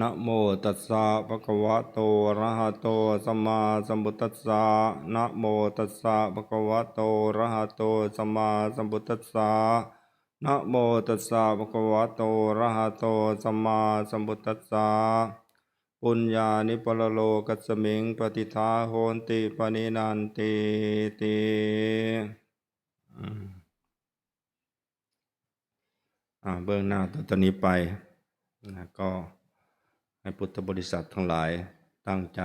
นะโมตัสสะภะคะวะโตอะระหะโตสัมมาสัมพุทธัสสะนะโมตัสสะภะคะวะโตอะระหะโตสัมมาสัมพุทธัสสะนะโมตัสสะภะคะวะโตอะระหะโตสัมมาสัมพุทธัสสะปุญญานิปรโลกัสมิงปฏิทาโหนติปณินันติติ เบื้องหน้าต่อตอนนี้ไปนะก็ให้พุทธบริษัททั้งหลายตั้งใจ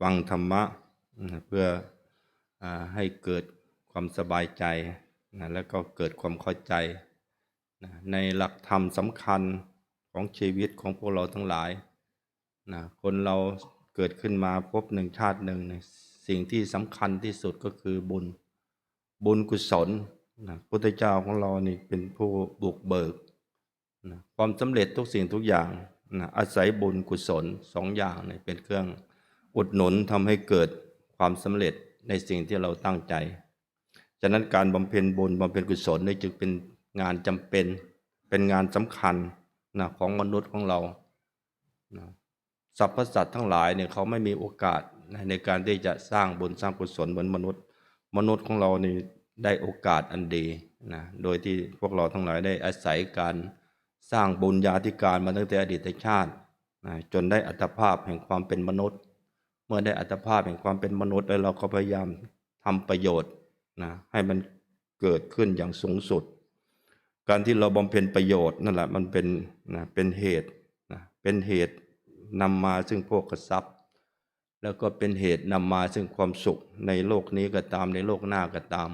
ฟังธรรมะนะเพื่ออให้เกิดความสบายใจนะแล้วก็เกิดความเข้าใจนะในหลักธรรมสำคัญของชีวิตของพวกเราทั้งหลายนะคนเราเกิดขึ้นมาพบหนึ่งชาติหนึ่งนี่ยสิ่งที่สำคัญที่สุดก็คือบุญ บุญกุศลนะพุทธเจ้าของเรานี่เป็นผู้บุกเบิก นะความสำเร็จทุกสิ่งทุกอย่างนะอาศัยบุญกุศลสองอย่างเนี่ยเป็นเครื่องอุดหนุนทำให้เกิดความสำเร็จในสิ่งที่เราตั้งใจ ฉะนั้นการบำเพ็ญบุญบำเพ็ญกุศลนี่จึงเป็นงานจำเป็น เป็นงานสำคัญนะของมนุษย์ของเรานะสรรพสัตว์ทั้งหลายเนี่ยเขาไม่มีโอกาสนะในการที่จะสร้างบุญสร้างกุศลเหมือนมนุษย์ มนุษย์ของเรานี่ได้โอกาสอันดีนะ โดยที่พวกเราทั้งหลายได้อาศัยการ สร้างบุญญาธิการมาตั้งแต่อดีตชาติจนได้อัตภาพแห่งความเป็นมนุษย์ เมื่อได้อัตภาพแห่งความเป็นมนุษย์ แล้วเราก็พยายามทำประโยชน์นะให้มันเกิดขึ้นอย่างสูงสุด การที่เราบำเพ็ญประโยชน์นั่นแหละมันเป็นนะเป็นเหตุนะเป็นเหตุนำมาซึ่งโภคทรัพย์ แล้วก็เป็นเหตุนำมาซึ่งความสุขในโลกนี้ก็ตามในโลกหน้าก็ตาม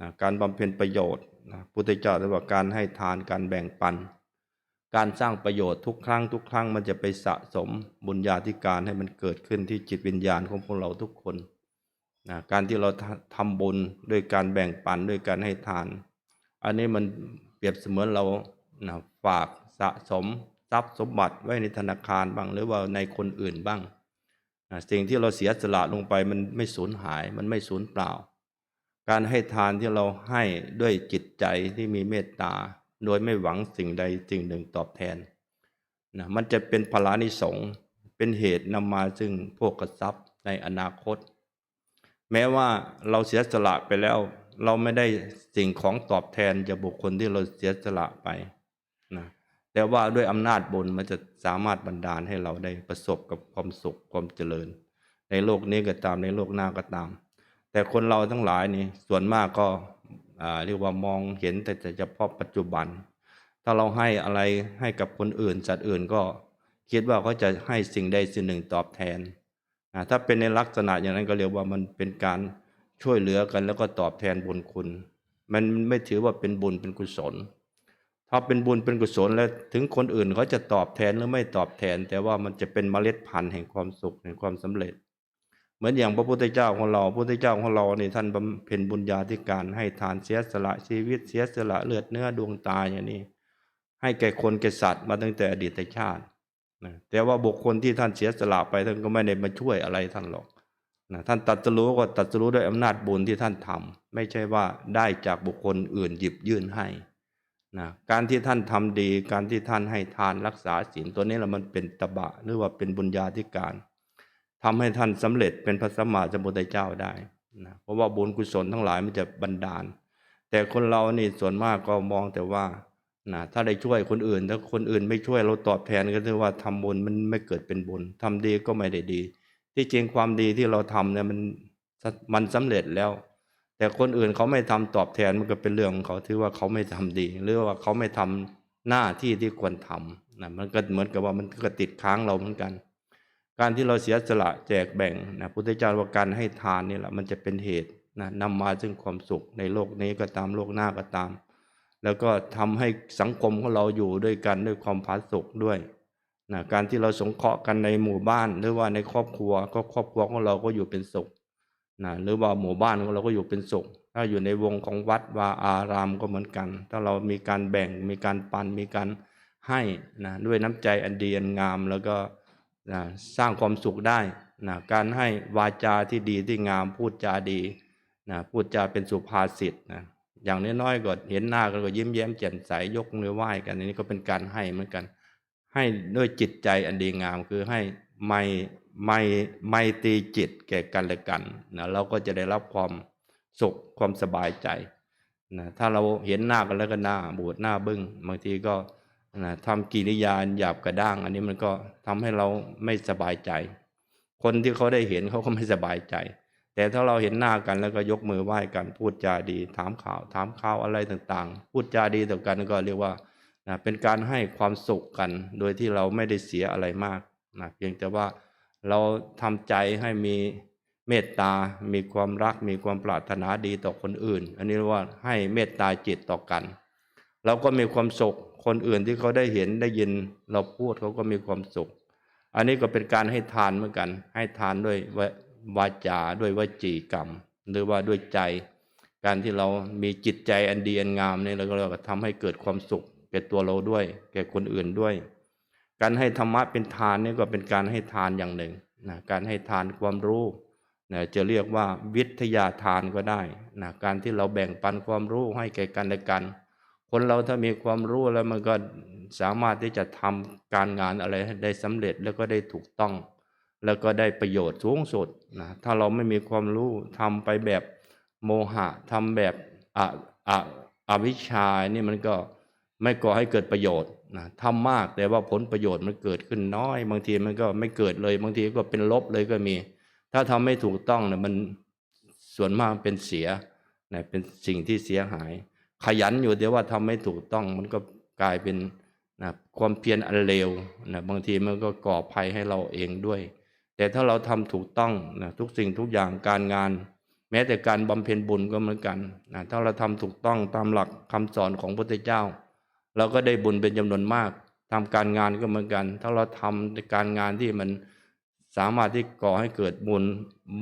นะการบำเพ็ญประโยชน์นะพุทธเจ้าตรัสว่าการให้ทานการแบ่งปัน การสร้างประโยชน์ทุกครั้งทุกครั้งมันจะไปสะสมบุญญาธิการให้มันเกิดขึ้นที่จิตวิญญาณของพวกเราทุกคนนะการที่เราทำทำบุญด้วยการแบ่งปันด้วยการให้ทาน อันนี้มันเปรียบเสมือนเรานะฝากสะสมทรัพย์สมบัติไว้ในธนาคารบ้างหรือว่าในคนอื่นบ้างนะสิ่งที่เราเสียสละลงไปมันไม่สูญหาย มันไม่สูญเปล่า การให้ทานที่เราให้ด้วยจิตใจที่มีเมตตา โดยไม่หวังสิ่งใดสิ่งหนึ่งตอบแทนนะมันจะเป็นพลานิสงเป็นเหตุนำมาซึ่งพวกกทรัพย์ในอนาคต แม้ว่าเราเสียสละไปแล้ว เราไม่ได้สิ่งของตอบแทนจากบุคคลที่เราเสียสละไปนะแต่ว่าด้วยอำนาจบุญมันจะสามารถบันดาลให้เราได้ประสบกับความสุขความเจริญ ในโลกนี้ก็ตามในโลกหน้าก็ตาม แต่คนเราทั้งหลายนี่ส่วนมากก็ เรียกว่ามองเห็นแต่เฉพาะปัจจุบัน ถ้าเราให้อะไรให้กับคนอื่น สัตว์อื่นก็คิดว่าเขาจะให้สิ่งใดสิ่งหนึ่งตอบแทนอ่าถ้าเป็นในลักษณะอย่างนั้นก็เรียกว่ามันเป็นการช่วยเหลือกันแล้วก็ตอบแทนบุญคุณ มันไม่ถือว่าเป็นบุญเป็นกุศล ถ้าเป็นบุญเป็นกุศลแล้วถึงคนอื่นเขาจะตอบแทนหรือไม่ตอบแทน แต่ว่ามันจะเป็นเมล็ดพันธุ์แห่งความสุขแห่งความสำเร็จ เหมือนอย่างพระพุทธเจ้าของเราพระพุทธเจ้าของเราเนี่ยท่านบำเพ็ญบุญญาธิการให้ทานเสียสละชีวิตเสียสละเลือดเนื้อดวงตาอย่างนี้ ให้แก่คนแก่สัตว์มาตั้งแต่อดีตชาตินะแต่ว่าบุคคลที่ท่านเสียสละไปท่านก็ไม่ได้มาช่วยอะไรท่านหรอกนะท่านตัดสรู้ก็ตัดสรู้ด้วยอำนาจบุญที่ท่านทำไม่ใช่ว่าได้จากบุคคลอื่นหยิบยื่นให้นะการที่ท่านทำดี การที่ท่านให้ทานรักษาศีลตัวนี้แหละมันเป็นตบะหรือว่าเป็นบุญญาธิการ ทำให้ท่านสำเร็จเป็นพระสัมมาสัมพุทธเจ้าได้นะเพราะว่าบุญกุศลทั้งหลายมันจะบันดาล แต่คนเรานี่ส่วนมากก็มองแต่ว่านะถ้าได้ช่วยคนอื่น ถ้าคนอื่นไม่ช่วยเราตอบแทนก็ถือว่าทำบุญมันไม่เกิดเป็นบุญทำดีก็ไม่ได้ดี ที่จริงความดีที่เราทำเนี่ยมันมันสำเร็จแล้ว แต่คนอื่นเขาไม่ทำตอบแทนมันก็เป็นเรื่องของเขาถือว่าเขาไม่ทำดี หรือว่าเขาไม่ทำหน้าที่ที่ควรทำนะมันก็เหมือนกับว่ามันก็ติดค้างเราเหมือนกัน การที่เราเสียสละแจกแบ่งนะพุทธเจ้าว่าการให้ทานนี่แหละมันจะเป็นเหตุนะนำมาซึ่งความสุขในโลกนี้ก็ตามโลกหน้าก็ตาม แล้วก็ทำให้สังคมของเราอยู่ด้วยกันด้วยความผาสุกด้วยนะการที่เราสงเคราะห์กันในหมู่บ้าน หรือว่าในครอบครัวก็ครอบครัวของเราก็อยู่เป็นสุขนะหรือว่าหมู่บ้านของเราก็อยู่เป็นสุข ถ้าอยู่ในวงของวัดวาอารามก็เหมือนกัน ถ้าเรามีการแบ่งมีการปันมีการให้นะด้วยน้ำใจอันดีอันงามแล้วก็ นะสร้างความสุขได้นะการให้วาจาที่ดีที่งามพูดจาดีนะพูดจาเป็นสุภาษิตนะอย่างน้อยๆก็เห็นหน้ากันก็ยิ้มแย้มแจ่มใสยกมือไหว้กันอันนี้ก็เป็นการให้เหมือนกัน ให้ด้วยจิตใจอันดีงามคือให้ไม่ไม่ไม่ตีจิตแก่กันและกันนะเราก็จะได้รับความสุขความสบายใจนะถ้าเราเห็นหน้ากันแล้วก็หน้าบูดหน้าบึ้งบางทีก็ นะทำกิริยาหยาบกระด้าง อันนี้มันก็ทำให้เราไม่สบายใจ คนที่เขาได้เห็นเขาก็ไม่สบายใจ แต่ถ้าเราเห็นหน้ากันแล้วก็ยกมือไหว้กันพูดจาดี ถามข่าว ถามข่าวอะไรต่างๆ พูดจาดีต่อกันก็เรียกว่านะเป็นการให้ความสุขกัน โดยที่เราไม่ได้เสียอะไรมากนะเพียงแต่ว่าเราทำใจให้มีเมตตา มีความรัก มีความปรารถนาดีต่อคนอื่น อันนี้เรียกว่าให้เมตตาจิตต่อกัน เราก็มีความสุข คนอื่นที่เขาได้เห็นได้ยินเราพูดเขาก็มีความสุข อันนี้ก็เป็นการให้ทานเหมือนกัน ให้ทานด้วยวาจาด้วยวจีกรรม หรือว่าด้วยใจ การที่เรามีจิตใจอันดีอันงามนี่เราก็เราก็ทำให้เกิดความสุข แก่ตัวเราด้วย แก่คนอื่นด้วย การให้ธรรมะเป็นทานนี่ก็เป็นการให้ทานอย่างหนึ่งนะการให้ทานความรู้นะจะเรียกว่าวิทยาทานก็ได้นะการที่เราแบ่งปันความรู้ให้แก่กันและกัน คนเราถ้ามีความรู้แล้วมันก็สามารถที่จะทำการงานอะไรได้สำเร็จแล้วก็ได้ถูกต้อง แล้วก็ได้ประโยชน์สูงสุดนะถ้าเราไม่มีความรู้ทำไปแบบโมหะทำแบบอะอะอวิชชานี่มันก็ไม่ก่อให้เกิดประโยชน์นะทำมากแต่ว่าผลประโยชน์มันเกิดขึ้นน้อย บางทีมันก็ไม่เกิดเลย บางทีก็เป็นลบเลยก็มี ถ้าทำไม่ถูกต้องเนี่ยมันส่วนมากเป็นเสียนะเป็นสิ่งที่เสียหาย ขยันอยู่แต่ว่าทำไม่ถูกต้องมันก็กลายเป็นนะความเพียรอันเลวนะบางทีมันก็ก่อภัยให้เราเองด้วย แต่ถ้าเราทำถูกต้องนะทุกสิ่งทุกอย่างการงาน แม้แต่การบำเพ็ญบุญก็เหมือนกันนะถ้าเราทำถูกต้องตามหลักคำสอนของพระพุทธเจ้า เราก็ได้บุญเป็นจำนวนมากทำการงานก็เหมือนกัน ถ้าเราทำการงานที่มัน สามารถที่ก่อให้เกิดมูล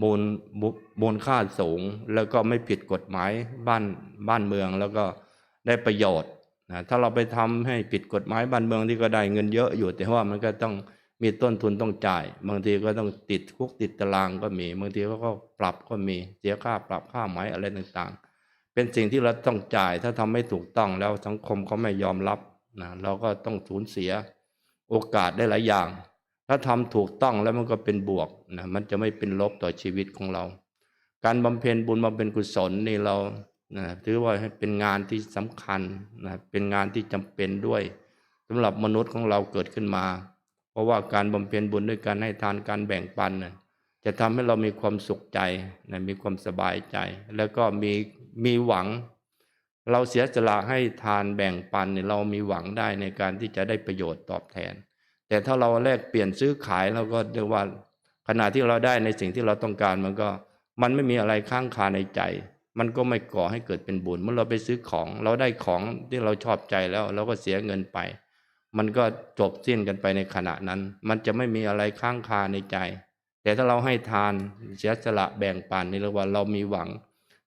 มูลมูลค่าสูง แล้วก็ไม่ผิดกฎหมายบ้านบ้านเมืองแล้วก็ได้ประโยชน์นะถ้าเราไปทำให้ผิดกฎหมายบ้านเมืองที่ก็ได้เงินเยอะอยู่แต่ว่ามันก็ต้องมีต้นทุนต้องจ่าย บางทีก็ต้องติดคุกติดตารางก็มี บางทีก็ปรับก็มีเสียค่าปรับค่าหมายอะไรต่างๆ เป็นสิ่งที่เราต้องจ่าย ถ้าทำไม่ถูกต้องแล้วสังคมเขาไม่ยอมรับนะเราก็ต้องสูญเสียโอกาสได้หลายอย่าง ถ้าทำถูกต้องแล้วมันก็เป็นบวกนะมันจะไม่เป็นลบต่อชีวิตของเรา การบำเพ็ญบุญบำเพ็ญกุศลนี่เรานะถือว่าให้เป็นงานที่สำคัญนะเป็นงานที่จำเป็นด้วยสำหรับมนุษย์ของเราเกิดขึ้นมา เพราะว่าการบำเพ็ญบุญด้วยการให้ทานการแบ่งปันนะจะทำให้เรามีความสุขใจนะมีความสบายใจ แล้วก็มีมีหวัง เราเสียสละให้ทานแบ่งปันเนี่ยเรามีหวังได้ในการที่จะได้ประโยชน์ตอบแทน แต่ถ้าเราแลกเปลี่ยนซื้อขายเราก็เรียกว่าขณะที่เราได้ในสิ่งที่เราต้องการมันก็ มันไม่มีอะไรข้างคาในใจ มันก็ไม่ก่อให้เกิดเป็นบุญเมื่อเราไปซื้อของ เราได้ของที่เราชอบใจแล้ว เราก็เสียเงินไป มันก็จบสิ้นกันไปในขณะนั้น มันจะไม่มีอะไรข้างคาในใจ แต่ถ้าเราให้ทานเสียสละแบ่งปันนี่เรียกว่าเรามีหวัง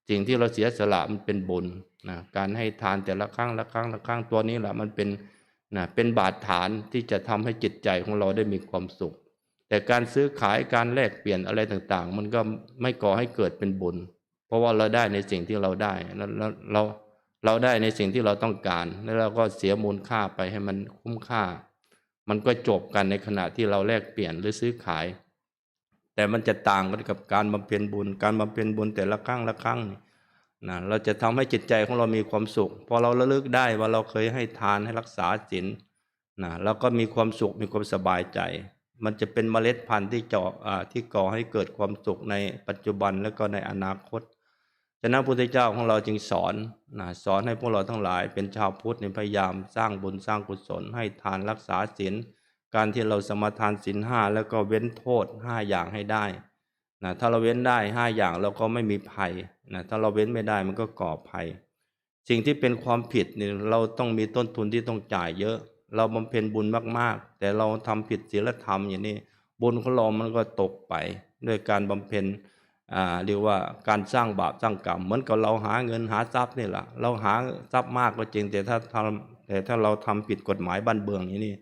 สิ่งที่เราเสียสละมันเป็นบุญนะการให้ทานแต่ละครั้งละครั้งละครั้งตัวนี้แหละมันเป็น นะเป็นบาดฐานที่จะทำให้จิตใจของเราได้มีความสุข แต่การซื้อขายการแลกเปลี่ยนอะไรต่างๆ มันก็ไม่ก่อให้เกิดเป็นบุญ เพราะว่าเราได้ในสิ่งที่เราได้แล้วเราเราได้ในสิ่งที่เราต้องการ แล้วเราก็เสียมูลค่าไปให้มันคุ้มค่า มันก็จบกันในขณะที่เราแลกเปลี่ยนหรือซื้อขาย แต่มันจะต่างกันกับการบำเพ็ญบุญ การบำเพ็ญบุญแต่ละครั้งละครั้งนี่ นะเราจะทำให้จิตใจของเรามีความสุข พอเราระลึกได้ว่าเราเคยให้ทานให้รักษาศีลนะเราก็มีความสุขมีความสบายใจ มันจะเป็นเมล็ดพันธุ์ที่เจาะที่ก่อให้เกิดความสุขในปัจจุบันและก็ในอนาคตฉะนั้นพระพุทธเจ้าของเราจึงสอนนะสอนให้พวกเราทั้งหลายเป็นชาวพุทธในพยายามสร้างบุญสร้างกุศล ให้ทานรักษาศีลการที่เราสมาทานศีลห้าแล้วก็เว้นโทษห้าอย่างให้ได้ นะถ้าเราเว้นได้ห้าอย่างเราก็ไม่มีภัยนะถ้าเราเว้นไม่ได้มันก็ก่อภัย สิ่งที่เป็นความผิดเนี่ยเราต้องมีต้นทุนที่ต้องจ่ายเยอะ เราบำเพ็ญบุญมากๆ แต่เราทำผิดศีลธรรมอย่างนี้บุญของเรามันก็ตกไปด้วยการบำเพ็ญอ่าเรียกว่าการสร้างบาปสร้างกรรมเหมือนกับเราหาเงินหาทรัพย์นี่แหละเราหาทรัพย์มากก็จริงแต่ถ้าทำแต่ถ้าเราทำผิดกฎหมายบ้านเบืองอย่างนี้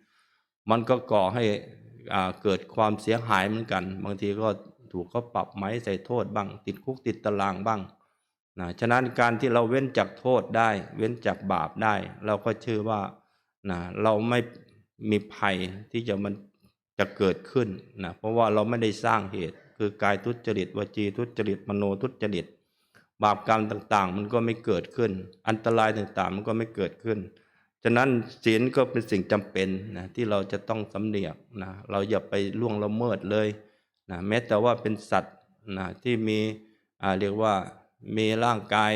มันก็ก่อให้อ่าเกิดความเสียหายเหมือนกัน บางทีก็ ถูกเขาปรับไหมใส่โทษบ้าง ติดคุกติดตารางบ้างนะฉะนั้นการที่เราเว้นจากโทษได้ เว้นจากบาปได้ เราก็ชื่อว่านะเราไม่มีภัยที่จะมันจะเกิดขึ้นนะเพราะว่าเราไม่ได้สร้างเหตุ คือกายทุจริตวจีทุจริตมโนทุจริต บาปกรรมต่างๆ มันก็ไม่เกิดขึ้น อันตรายต่างๆ มันก็ไม่เกิดขึ้นฉะนั้นศีลก็เป็นสิ่งจำเป็นนะที่เราจะต้องสำเนียกนะเราอย่าไปล่วงละเมิดเลย นะแม้แต่ว่าเป็นสัตว์นะที่มีเรียกว่ามีร่างกาย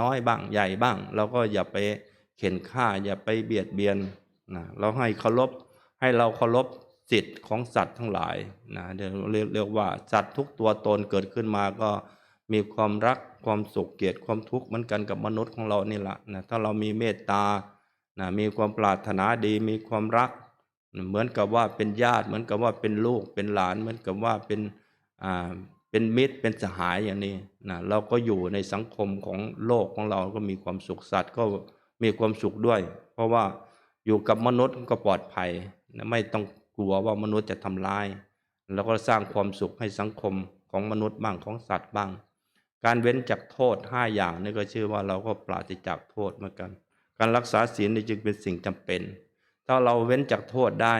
น้อยบ้างใหญ่บ้าง เราก็อย่าไปเข็นฆ่าอย่าไปเบียดเบียนนะเราให้เคารพให้เราเคารพสิทธิ์ของสัตว์ทั้งหลายนะเดี๋ยวเรียกเรียกว่าสัตว์ทุกตัวตนเกิดขึ้นมาก็มีความรักความสุขเกลียดความทุกข์เหมือนกันกับมนุษย์ของเรานี่แหละนะถ้าเรามีเมตตานะมีความปรารถนาดีมีความรัก เหมือนกับว่าเป็นญาติ เหมือนกับว่าเป็นลูกเป็นหลาน เหมือนกับว่าเป็นอ่าเป็นมิตรเป็นสหายอย่างนี้นะเราก็อยู่ในสังคมของโลกของเราก็มีความสุขสัตว์ก็มีความสุขด้วย เพราะว่าอยู่กับมนุษย์ก็ปลอดภัยนะไม่ต้องกลัวว่ามนุษย์จะทำร้าย แล้วก็สร้างความสุขให้สังคมของมนุษย์บ้างของสัตว์บ้าง การเว้นจากโทษห้าอย่างนี่ก็ชื่อว่าเราก็ปราศจากโทษเหมือนกัน การรักษาศีลนี่จึงเป็นสิ่งจำเป็น ถ้าเราเว้นจากโทษได้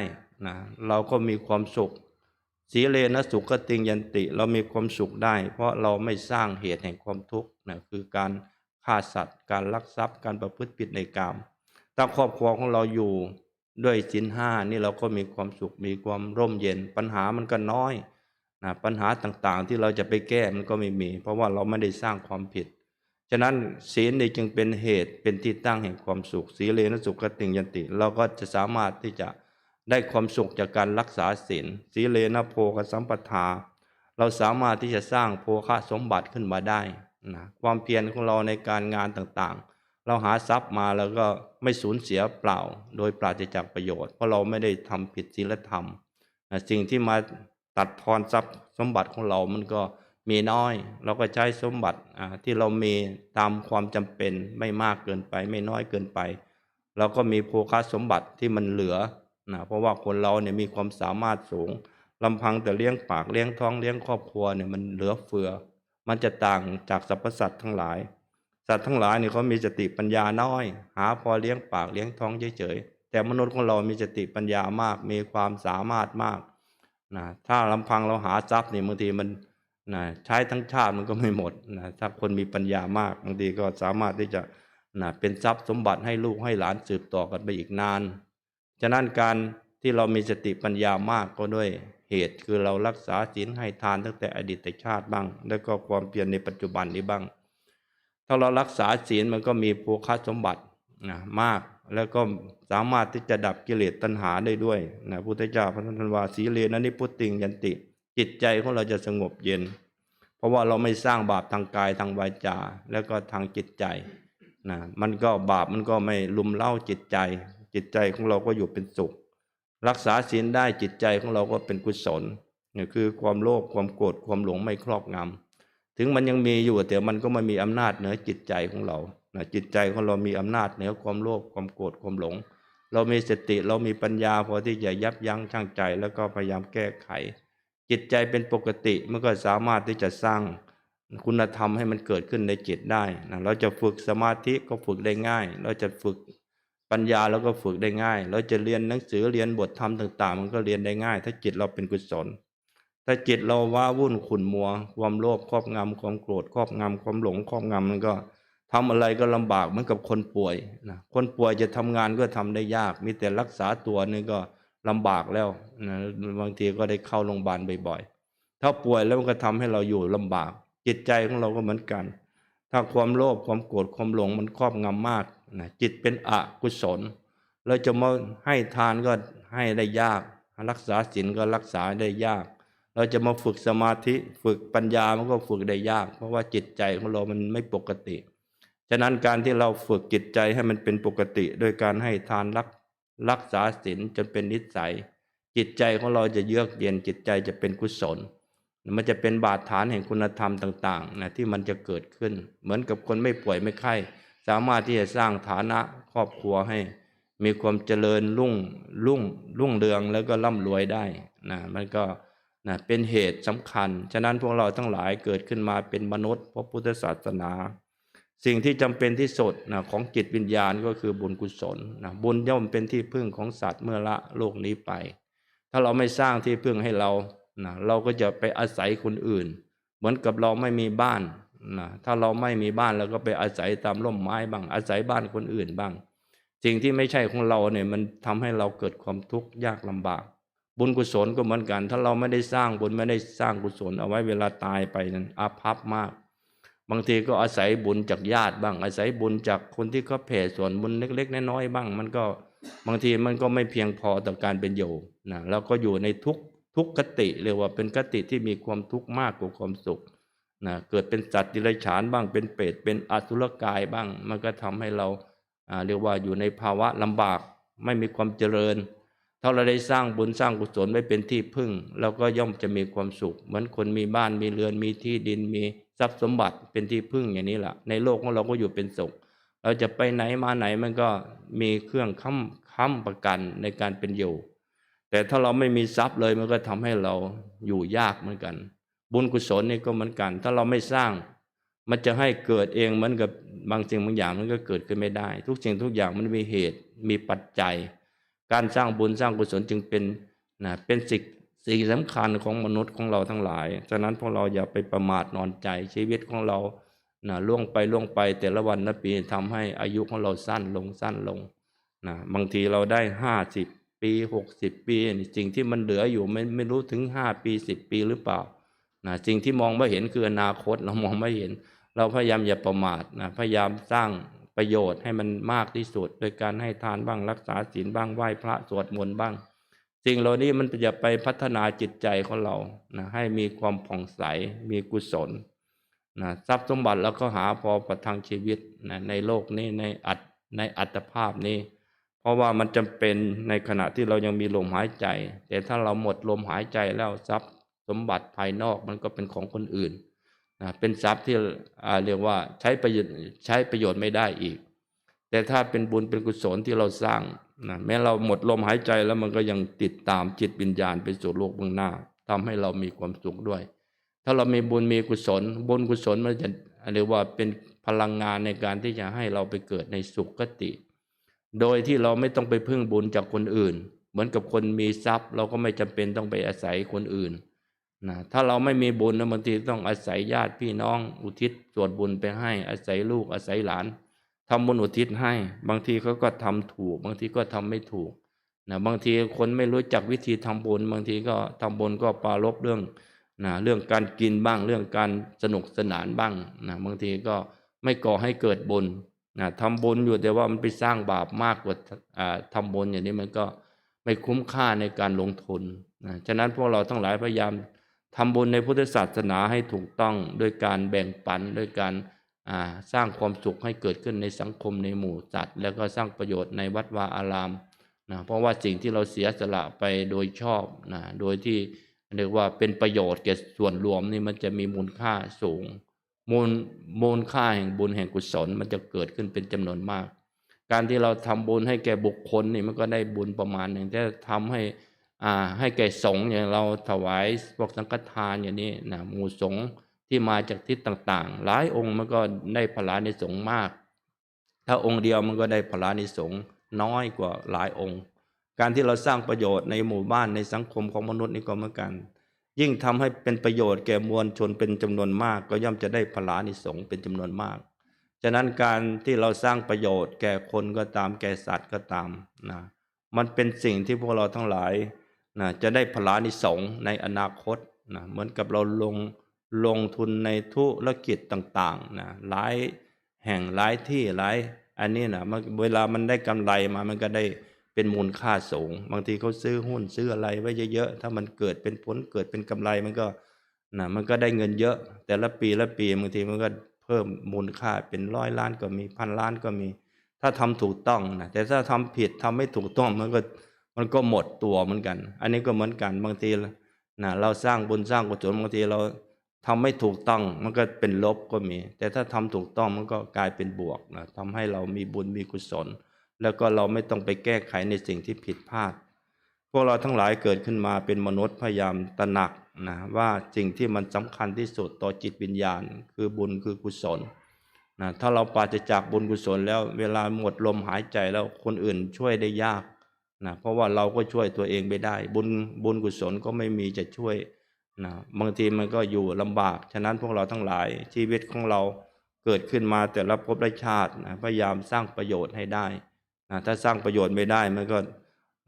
นะเราก็มีความสุขสีเลนะสุขติงยันติ เรามีความสุขได้ เพราะเราไม่สร้างเหตุแห่งความทุกข์นะคือการฆ่าสัตว์ การลักทรัพย์ การประพฤติผิดในกามถ้าครอบครัวของเราอยู่ด้วยศีลห้านี่เราก็มีความสุขมีความร่มเย็น ปัญหามันก็น้อยนะปัญหาต่างๆ ที่เราจะไปแก้มันก็ไม่มี เพราะว่าเราไม่ได้สร้างความผิด ฉะนั้นศีลนี่จึงเป็นเหตุเป็นที่ตั้งแห่งความสุขสีเลนะสุขติงยันติ เราก็จะสามารถที่จะได้ความสุขจากการรักษาศีลสีเลนะโพกสัมปทา เราสามารถที่จะสร้างโภคะสมบัติขึ้นมาได้นะความเพียรของเราในการงานต่างๆ เราหาทรัพย์มาแล้วก็ไม่สูญเสียเปล่า โดยปราศจากประโยชน์ เพราะเราไม่ได้ทำผิดศีลธรรมนะสิ่งที่มาตัดทอนทรัพย์สมบัติของเรามันก็ มีน้อย เราก็ใช้สมบัติที่เรามีตามความจำเป็นไม่มากเกินไป ไม่น้อยเกินไป เราก็มีโภคสมบัติที่มันเหลือนะเพราะว่าคนเราเนี่ยมีความสามารถสูงลำพังแต่เลี้ยงปากเลี้ยงท้องเลี้ยงครอบครัวเนี่ยมันเหลือเฟือ มันจะต่างจากสรรพสัตว์ทั้งหลาย สัตว์ทั้งหลายเนี่ยเขามีสติปัญญาน้อย หาพอเลี้ยงปากเลี้ยงท้องเฉยๆแต่มนุษย์ของเรามีสติปัญญามาก มีความสามารถมากนะถ้าลำพังเราหาทรัพย์เนี่ยบางทีมัน นะใช้ทั้งชาติมันก็ไม่หมดนะถ้าคนมีปัญญามากบางทีก็สามารถที่จะนะเป็นทรัพย์สมบัติให้ลูกให้หลานสืบต่อกันไปอีกนาน ฉะนั้นการที่เรามีสติปัญญามากก็ด้วยเหตุคือเรารักษาศีลให้ทานตั้งแต่อดีตชาติบ้าง แล้วก็ความเพียรในปัจจุบันนี้บ้าง ถ้าเรารักษาศีลมันก็มีโภคสมบัตินะมากแล้วก็สามารถที่จะดับกิเลสตัณหาได้ด้วยนะพุทธเจ้าพระท่านว่าสีเลนะนิพุตติงยันติ จิตใจของเราจะสงบเย็น เพราะว่าเราไม่สร้างบาปทางกายทางวาจา แล้วก็ทางจิตใจนะมันก็บาปมันก็ไม่ลุมเล่าจิตใจ จิตใจของเราก็อยู่เป็นสุข รักษาศีลได้จิตใจของเราก็เป็นกุศลนี่คือความโลภความโกรธความหลงไม่ครอบงำถึงมันยังมีอยู่แต่มันก็ไม่มีอำนาจเหนือจิตใจของเรานะจิตใจของเรามีอำนาจเหนือความโลภความโกรธความหลง เรามีสติเรามีปัญญาพอที่จะยับยั้งชั่งใจ แล้วก็พยายามแก้ไข จิตใจเป็นปกติมันก็สามารถที่จะสร้างคุณธรรมให้มันเกิดขึ้นในจิตได้นะเราจะฝึกสมาธิก็ฝึกได้ง่าย เราจะฝึกปัญญาเราก็ฝึกได้ง่าย เราจะเรียนหนังสือเรียนบทธรรมต่าง ๆ มันก็เรียนได้ง่าย ถ้าจิตเราเป็นกุศล ถ้าจิตเราว้าวุ่นขุ่นมัว ความโลภครอบงำความโกรธครอบงำความหลงครอบงำมันก็ทำอะไรก็ลำบากเหมือนกับคนป่วยนะคนป่วยจะทำงานก็ทำได้ยาก มีแต่รักษาตัวนี่ก็ ลำบากแล้วนะบางทีก็ได้เข้าโรงพยาบาลบ่อยๆ ถ้าป่วยแล้วมันก็ทำให้เราอยู่ลำบาก จิตใจของเราก็เหมือนกัน ถ้าความโลภความโกรธความหลงมันครอบงำมากนะจิตเป็นอกุศลเราจะมาให้ทานก็ให้ได้ยาก รักษาศีลก็รักษาได้ยาก เราจะมาฝึกสมาธิฝึกปัญญามันก็ฝึกได้ยาก เพราะว่าจิตใจของเรามันไม่ปกติ ฉะนั้นการที่เราฝึกจิตใจให้มันเป็นปกติ โดยการให้ทานรัก รักษาศีลจนเป็นนิสัย จิตใจของเราจะเยือกเย็นจิตใจจะเป็นกุศล มันจะเป็นบาดฐานแห่งคุณธรรมต่างๆนะที่มันจะเกิดขึ้น เหมือนกับคนไม่ป่วยไม่ไข้ สามารถที่จะสร้างฐานะครอบครัวให้ มีความเจริญรุ่งรุ่งรุ่งเรืองแล้วก็ร่ำรวยได้นะมันก็นะเป็นเหตุสำคัญ ฉะนั้นพวกเราทั้งหลายเกิดขึ้นมาเป็นมนุษย์เพราะพุทธศาสนา สิ่งที่จำเป็นที่สุดนะของจิตวิญญาณก็คือบุญกุศลนะบุญย่อมเป็นที่พึ่งของสัตว์เมื่อละโลกนี้ไป ถ้าเราไม่สร้างที่พึ่งให้เรานะเราก็จะไปอาศัยคนอื่น เหมือนกับเราไม่มีบ้านนะถ้าเราไม่มีบ้านเราก็ไปอาศัยตามร่มไม้บ้างอาศัยบ้านคนอื่นบ้าง สิ่งที่ไม่ใช่ของเราเนี่ยมันทำให้เราเกิดความทุกข์ยากลำบาก บุญกุศลก็เหมือนกัน ถ้าเราไม่ได้สร้างบุญไม่ได้สร้างกุศลเอาไว้เวลาตายไปนั้นอาภัพมาก บางทีก็อาศัยบุญจากญาติบ้าง อาศัยบุญจากคนที่เขาแผ่ส่วนบุญเล็ก ๆ น้อยๆบ้าง มันก็บางทีมันก็ไม่เพียงพอต่อการเป็นอยู่นะเราก็อยู่ในทุกทุกขติเรียกว่าเป็นคติที่มีความทุกข์มากกว่าความสุขนะเกิดเป็นสัตว์ดิเรกชันบ้างเป็นเปรตเป็นอสุรกายบ้าง มันก็ทำให้เราเรียกว่าอยู่ในภาวะลำบากไม่มีความเจริญถ้าเราได้สร้างบุญสร้างกุศลไว้เป็นที่พึ่งเราก็ย่อมจะมีความสุข เหมือนคนมีบ้านมีเรือนมีที่ดินมี ทรัพย์สมบัติเป็นที่พึ่งอย่างนี้แหละในโลกของเราก็อยู่เป็นสุข เราจะไปไหนมาไหนมันก็มีเครื่องค้ำค้ำประกันในการเป็นอยู่ แต่ถ้าเราไม่มีทรัพย์เลยมันก็ทำให้เราอยู่ยากเหมือนกัน บุญกุศลนี่ก็เหมือนกัน ถ้าเราไม่สร้าง มันจะให้เกิดเองเหมือนกับบางสิ่งบางอย่างมันก็เกิดขึ้นไม่ได้ ทุกสิ่งทุกอย่างมันมีเหตุมีปัจจัย การสร้างบุญสร้างกุศลจึงเป็นนะเป็นสิ่ง สิ่งสำคัญของมนุษย์ของเราทั้งหลาย ฉะนั้นพวกเราอย่าไปประมาทนอนใจชีวิตของเรานะล่วงไปล่วงไปแต่ละวันละปีทำให้อายุของเราสั้นลงสั้นลงนะบางทีเราได้ห้าสิบปีหกสิบปีสิ่งที่มันเหลืออยู่ไม่ไม่รู้ถึงห้าปีสิบปีหรือเปล่านะสิ่งที่มองไม่เห็นคืออนาคตเรามองไม่เห็น เราพยายามอย่าประมาทนะพยายามสร้างประโยชน์ให้มันมากที่สุด โดยการให้ทานบ้างรักษาศีลบ้างไหว้พระสวดมนต์บ้าง สิ่งเหล่านี้มันจะไปพัฒนาจิตใจของเรานะให้มีความผ่องใส มีกุศลนะทรัพย์สมบัติเราก็หาพอประทังชีวิตนะในโลกนี้ในอัตในอัตภาพนี้ เพราะว่ามันจำเป็นในขณะที่เรายังมีลมหายใจ แต่ถ้าเราหมดลมหายใจแล้วทรัพย์สมบัติภายนอกมันก็เป็นของคนอื่นนะเป็นทรัพย์ที่เรียกว่าใช้ประโยชน์ใช้ประโยชน์ไม่ได้อีก แต่ถ้าเป็นบุญเป็นกุศลที่เราสร้าง นะแม้เราหมดลมหายใจแล้วมันก็ยังติดตามจิตวิญญาณไปสู่โลกเบื้องหน้าทำให้เรามีความสุขด้วย ถ้าเรามีบุญมีกุศล บุญกุศลมันจะเรียกว่าเป็นพลังงานในการที่จะให้เราไปเกิดในสุขติ โดยที่เราไม่ต้องไปพึ่งบุญจากคนอื่น เหมือนกับคนมีทรัพย์ เราก็ไม่จำเป็นต้องไปอาศัยคนอื่นนะถ้าเราไม่มีบุญนะบางทีต้องอาศัยญาติพี่น้องอุทิศส่วนบุญไปให้อาศัยลูกอาศัยหลาน ทำบุญอุทิศให้ บางทีเขาก็ทำถูก บางทีก็ทำไม่ถูกนะบางทีคนไม่รู้จักวิธีทำบุญ บางทีก็ทำบุญก็ปารบเรื่องนะเรื่องการกินบ้างเรื่องการสนุกสนานบ้างนะบางทีก็ไม่ก่อให้เกิดบุญนะทำบุญอยู่แต่ว่ามันไปสร้างบาปมากกว่าอ่าทำบุญอย่างนี้มันก็ไม่คุ้มค่าในการลงทุนนะฉะนั้นพวกเราทั้งหลายพยายามทำบุญในพุทธศาสนาให้ถูกต้อง ด้วยการแบ่งปันด้วยการ สร้างความสุขให้เกิดขึ้นในสังคมในหมู่สัตว์ แล้วก็สร้างประโยชน์ในวัดวาอารามนะเพราะว่าสิ่งที่เราเสียสละไปโดยชอบนะโดยที่เรียกว่าเป็นประโยชน์แก่ส่วนรวมนี่มันจะมีมูลค่าสูง มูลมูลค่าแห่งบุญแห่งกุศลมันจะเกิดขึ้นเป็นจำนวนมาก การที่เราทำบุญให้แก่บุคคลนี่มันก็ได้บุญประมาณหนึ่งแต่ทำให้อ่าให้แก่สงฆ์อย่างเราถวายพวกสังฆทานอย่างนี้นะหมู่สงฆ์ ที่มาจากทิศต่างๆ หลายองค์มันก็ได้พลานิสงมาก ถ้าองค์เดียวมันก็ได้พลานิสงน้อยกว่าหลายองค์ การที่เราสร้างประโยชน์ในหมู่บ้านในสังคมของมนุษย์นี่ก็เหมือนกัน ยิ่งทำให้เป็นประโยชน์แก่มวลชนเป็นจำนวนมาก ก็ย่อมจะได้พลานิสงเป็นจำนวนมาก ฉะนั้นการที่เราสร้างประโยชน์แก่คนก็ตามแก่สัตว์ก็ตามนะมันเป็นสิ่งที่พวกเราทั้งหลายนะจะได้พลานิสงในอนาคตนะเหมือนกับเราลง ลงทุนในธุรกิจต่างๆนะหลายแห่งหลายที่หลายอันนี้นะเวลามันได้กำไรมามันก็ได้เป็นมูลค่าสูง บางทีเขาซื้อหุ้นซื้ออะไรไว้เยอะๆถ้ามันเกิดเป็นผลเกิดเป็นกำไรมันก็นะมันก็ได้เงินเยอะ แต่ละปีละปีบางทีมันก็เพิ่มมูลค่าเป็นร้อยล้านก็มีพันล้านก็มี ถ้าทำถูกต้องนะแต่ถ้าทำผิดทำไม่ถูกต้องมันก็มันก็หมดตัวเหมือนกัน อันนี้ก็เหมือนกันบางทีนะเราสร้างบุญสร้างกุศลบางทีเรา ทำไม่ถูกต้องมันก็เป็นลบก็มี แต่ถ้าทำถูกต้องมันก็กลายเป็นบวกนะทำให้เรามีบุญมีกุศล แล้วก็เราไม่ต้องไปแก้ไขในสิ่งที่ผิดพลาด พวกเราทั้งหลายเกิดขึ้นมาเป็นมนุษย์พยายามตระหนักนะว่าสิ่งที่มันสำคัญที่สุดต่อจิตวิญญาณ คือบุญคือกุศลนะถ้าเราปราศจากบุญกุศลแล้วเวลาหมดลมหายใจแล้วคนอื่นช่วยได้ยากนะเพราะว่าเราก็ช่วยตัวเองไม่ได้ บุญบุญกุศลก็ไม่มีจะช่วย นะบางทีมันก็อยู่ลำบาก ฉะนั้นพวกเราทั้งหลายชีวิตของเราเกิดขึ้นมาแต่ละภพและชาตินะพยายามสร้างประโยชน์ให้ได้นะถ้าสร้างประโยชน์ไม่ได้มันก็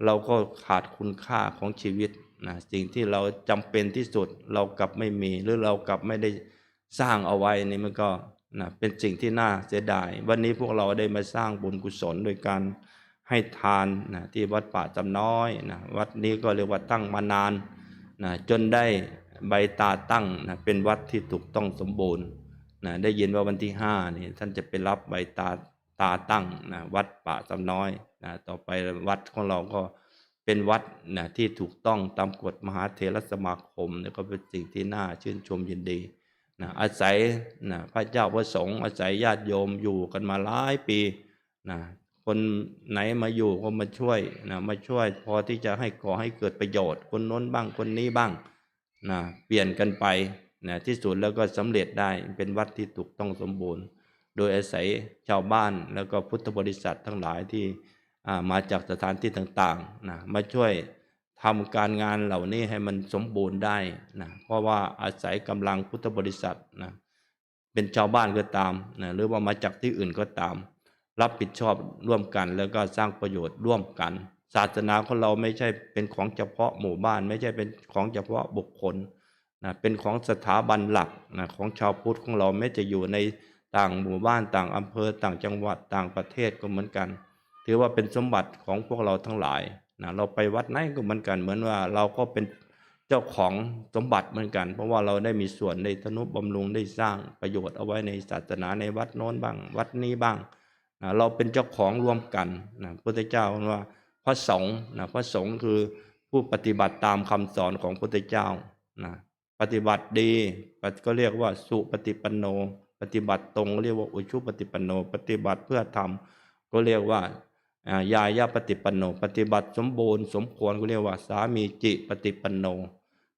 เราก็ขาดคุณค่าของชีวิตนะสิ่งที่เราจำเป็นที่สุดเรากลับไม่มีหรือเรากลับไม่ได้สร้างเอาไว้นี่มันก็นะเป็นสิ่งที่น่าเสียดาย วันนี้พวกเราได้มาสร้างบุญกุศลโดยการให้ทานนะที่วัดป่าจำน้อยนะวัดนี้ก็เรียกว่าตั้งมานาน นะจนได้ใบตาตั้งนะเป็นวัดที่ถูกต้องสมบูรณ์นะได้ยินว่าวันที่ห้านี่ท่านจะไปรับใบตาตาตั้งนะวัดป่าจำน้อยนะต่อไปวัดของเราก็เป็นวัดนะที่ถูกต้องตามกฎมหาเถรสมาคมแล้วก็เป็นสิ่งที่น่าชื่นชมยินดีนะอาศัยนะพระเจ้าพระสงฆ์อาศัยญาติโยมอยู่กันมาหลายปีนะ คนไหนมาอยู่ก็มาช่วยนะมาช่วยพอที่จะให้ก่อให้เกิดประโยชน์ คนโน้นบ้างคนนี้บ้างนะเปลี่ยนกันไปนะที่สุดแล้วก็สำเร็จได้เป็นวัดที่ถูกต้องสมบูรณ์ โดยอาศัยชาวบ้านแล้วก็พุทธบริษัททั้งหลายที่มาจากสถานที่ต่างๆนะมาช่วยทำการงานเหล่านี้ให้มันสมบูรณ์ได้นะเพราะว่าอาศัยกำลังพุทธบริษัทนะเป็นชาวบ้านก็ตามนะหรือว่ามาจากที่อื่นก็ตาม รับผิดชอบร่วมกัน แล้วก็สร้างประโยชน์ร่วมกัน ศาสนาของเราไม่ใช่เป็นของเฉพาะหมู่บ้าน ไม่ใช่เป็นของเฉพาะบุคคลนะเป็นของสถาบันหลักนะของชาวพุทธของเราไม่จะอยู่ในต่างหมู่บ้านต่างอำเภอต่างจังหวัดต่างประเทศก็เหมือนกัน ถือว่าเป็นสมบัติของพวกเราทั้งหลายนะเราไปวัดไหนก็เหมือนกัน เหมือนว่าเราก็เป็นเจ้าของสมบัติเหมือนกัน เพราะว่าเราได้มีส่วนในทนุบำรุงได้สร้างประโยชน์เอาไว้ในศาสนาในวัดโน้นบ้าง วัดนี้บ้าง นะเราเป็นเจ้าของร่วมกันนะพระพุทธเจ้าว่าพระสงฆ์นะพระสงฆ์คือผู้ปฏิบัติตามคำสอนของพระพุทธเจ้านะปฏิบัติดีก็เรียกว่าสุปฏิปันโน ปฏิบัติตรงเรียกว่าอุชุปฏิปันโน ปฏิบัติเพื่อทำก็เรียกว่าอ่ายายาปฏิปันโน ปฏิบัติสมบูรณ์สมควรก็เรียกว่าสามีจิปฏิปันโน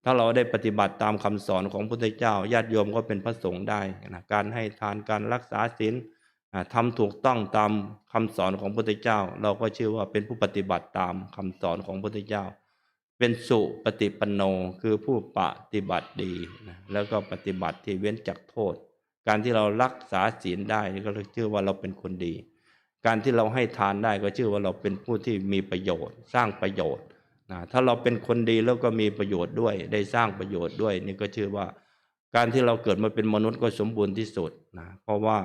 ถ้าเราได้ปฏิบัติตามคำสอนของพระพุทธเจ้าญาติโยมก็เป็นพระสงฆ์ได้นะการให้ทานการรักษาศีล ทำถูกต้องตามคำสอนของพระพุทธเจ้า เราก็ชื่อว่าเป็นผู้ปฏิบัติตามคำสอนของพระพุทธเจ้า เป็นสุปฏิปันโนคือผู้ปฏิบัติดีนะแล้วก็ปฏิบัติที่เว้นจากโทษ การที่เรารักษาศีลได้นี่ก็ชื่อว่าเราเป็นคนดี การที่เราให้ทานได้ก็ชื่อว่าเราเป็นผู้ที่มีประโยชน์ สร้างประโยชน์นะถ้าเราเป็นคนดีแล้วก็มีประโยชน์ด้วย ได้สร้างประโยชน์ด้วย นี่ก็ชื่อว่า การที่เราเกิดมาเป็นมนุษย์ก็สมบูรณ์ที่สุดนะเพราะว่า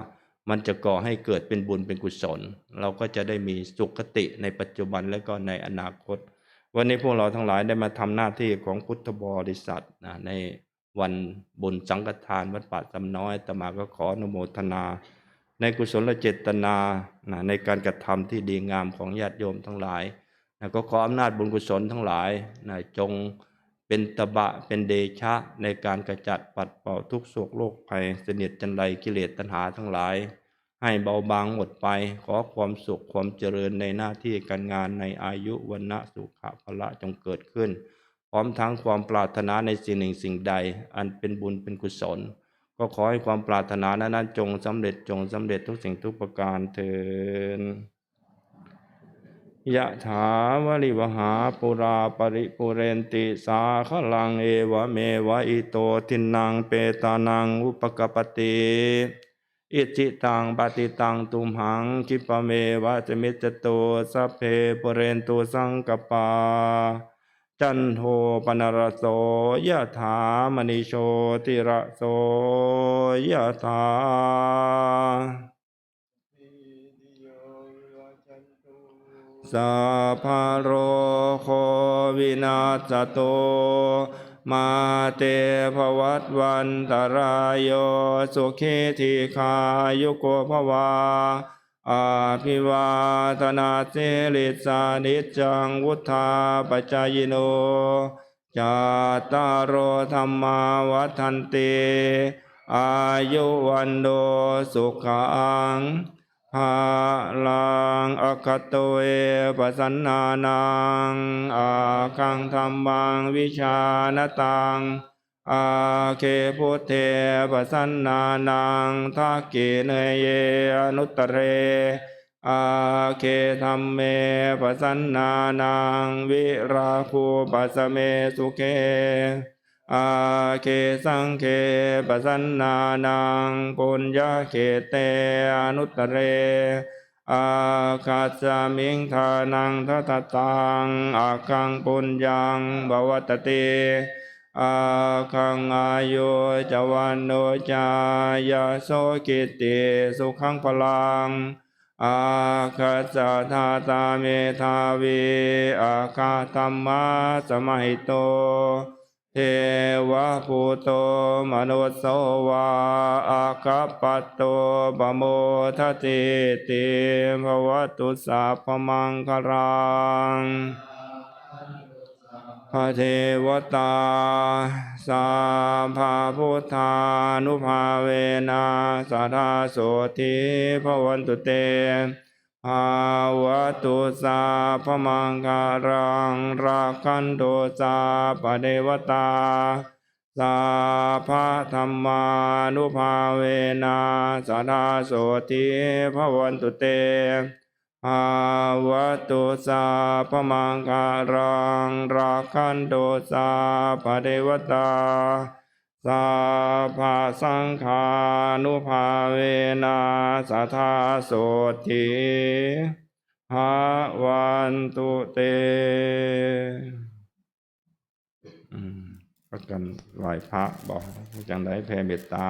มันจะก่อให้เกิดเป็นบุญเป็นกุศล เราก็จะได้มีสุขติในปัจจุบันและก็ในอนาคต วันนี้พวกเราทั้งหลายได้มาทำหน้าที่ของพุทธบริษัทนะในวันบุญสังฆทานวัดป่าจำน้อยตมาก็ขออนุโมทนา ในกุศลเจตนานะในการกระทำที่ดีงามของญาติโยมทั้งหลายนะก็ขออำนาจบุญกุศลทั้งหลายนะจง เป็นตบะเป็นเดชะในการกระจัดปัดเป่าทุกโศกโรคภัยเสนียดจันไรกิเลสตัณหาทั้งหลาย ให้เบาบางหมดไป ขอความสุขความเจริญในหน้าที่การงานในอายุวันนะสุขะพละจงเกิดขึ้น พร้อมทั้งความปรารถนาในสิ่งหนึ่งสิ่งใด อันเป็นบุญเป็นกุศล ก็ขอให้ความปรารถนานั้นจงสำเร็จจงสำเร็จทุกสิ่งทุกประการเถิน ยะถาวริวหาปุราปริปุเรนติสาขลังเอวเมวะอิโตทินังเปตานังอุปกปปติอิจิตังปฏิตังตุมหังคิปเมวะจมิจโตสัพเพปุเรนตุสังกปา จันโทปนรโสยะถามณิโชติระโสยะถา สัพพโรโควินาศโต มาเตภวัตวันตรายโยสุขีทีขายุโกภวาอาภิวาธนาเสลิสานิจังวุธาปจายโนจาตารโอธรรมาวัฏันติอายุวันโดสุขัง ภาลังอคตเวปสันนานังอาคังธรรมังวิชานตังอาเคพุทเทปสันนานังทักกิเนเยอนุตตเรอาเคธรรมเมปสันนานังวิราคูปัสเมสุเค อาเคสังเคปสันนานังปุญญาเขเตอนุตตเร อาคาสมิงทานังทัตตังอาคังปุญญังบวตติอาคังอายุจวันโนจายาโสกิติสุขังพลัง อาคาสะทาตาเมทาวีอาคาธรรมะสมัยโต ทวะภูโตมนุสวาอาคัปปัตโตปโมทติติภวตุสัพมังคลังพระเทวตาสาภาพุทธานุภาเวนะสัทธาโสธิพวันตุเต ภาวะตุสาพมังคารังราคันโตสาปเดวตาสาพะธรรมานุภาเวนะสัทธาโสธิพระวันตุเตภาวะตุสาพมังคารังราคันโตสาปเดวตา สัพพสังฆานุภาเวนะสัทธาโสธิภาวันตุเตอืมก็กันไหวพระบอกจังไดแผ่เมตตา